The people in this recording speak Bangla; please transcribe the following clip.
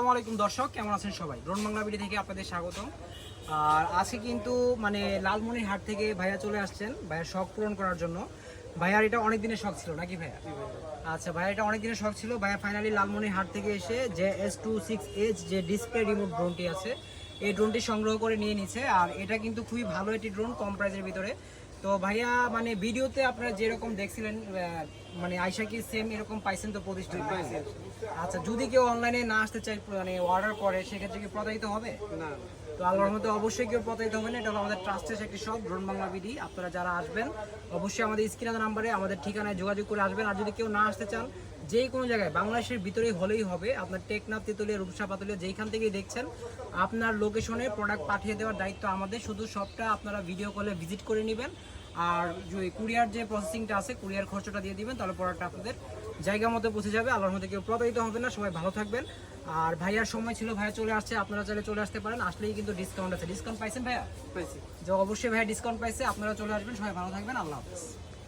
আসসালামু আলাইকুম দর্শক, কেমন আছেন সবাই? ড্রোন বাংলা ভিডিও থেকে আপনাদের স্বাগতম। আর আজকে কিন্তু মানে লালমনির হাট থেকে ভাইয়া চলে আসছেন, ভাইয়ার শখ পূরণ করার জন্য। ভাইয়ার এটা অনেক দিনের শখ ছিল, নাকি ভাইয়া? আচ্ছা ভাইয়া এটা অনেক দিনের শখ ছিল। ভাইয়া ফাইনালি লালমনির হাট থেকে এসে যে এস টু সিক্স এইচ যে ডিসপ্লে রিমোট ড্রোনটি আছে, এই ড্রোনটি সংগ্রহ করে নিয়ে নিছে। আর এটা কিন্তু খুবই ভালো একটি ড্রোন কম প্রাইসের ভিতরে। তো ভাইয়া মানে ভিডিওতে আপনারা যেরকম দেখছিলেন মানে আয়সা কি সেম এরকম পাইছেন তো প্রতিষ্ঠান আচ্ছা যদি কেউ অনলাইনে না আসতে চাই মানে অর্ডার করে সেক্ষেত্রে কি প্রতারিত হবে? না। তো আল্লাহর মধ্যে অবশ্যই কেউ প্রতারিত হবেন এটা হলো আমাদের ট্রাস্টের একটি শপ ড্রোন বাংলা বিডি আপনারা যারা আসবেন, অবশ্যই আমাদের স্ক্রিনের নাম্বারে আমাদের ঠিকানায় যোগাযোগ করে আসবেন, আর যদি কেউ না আসতে চান যে কোনো জায়গায়, বাংলাদেশের ভিতরেই হলেই হবে, আপনার টেকনাফ, তেতুলিয়া, রূপসা, পাতুলিয়া, যেইখান থেকেই দেখছেন, আপনার লোকেশনে প্রোডাক্ট পাঠিয়ে দেওয়ার দায়িত্ব আমাদের, শুধু সবটা আপনারা ভিডিও কলে ভিজিট করে নেবেন আর যদি কুরিয়ার যে প্রসেসিংটা আছে কুরিয়ার খরচটা দিয়ে দিবেন তাহলে প্রোডাক্ট আপনাদের জায়গা মতো পৌঁছে যাবে। আল্লাহর মধ্যে কেউ প্রতারিত হবে না সবাই ভালো থাকবেন। আর ভাইয়ার সময় ছিল ভাইয়া চলে আসছে আপনারা চাইলে চলে আসতে পারেন। আসলেই কিন্তু ডিসকাউন্ট আছে। ডিসকাউন্ট পাইছেন ভাইয়া? পাইছি। যে অবশ্যই ভাইয়া ডিসকাউন্ট পাইছে আপনারা চলে আসবেন সবাই ভালো থাকবেন আল্লাহ হাফেজ।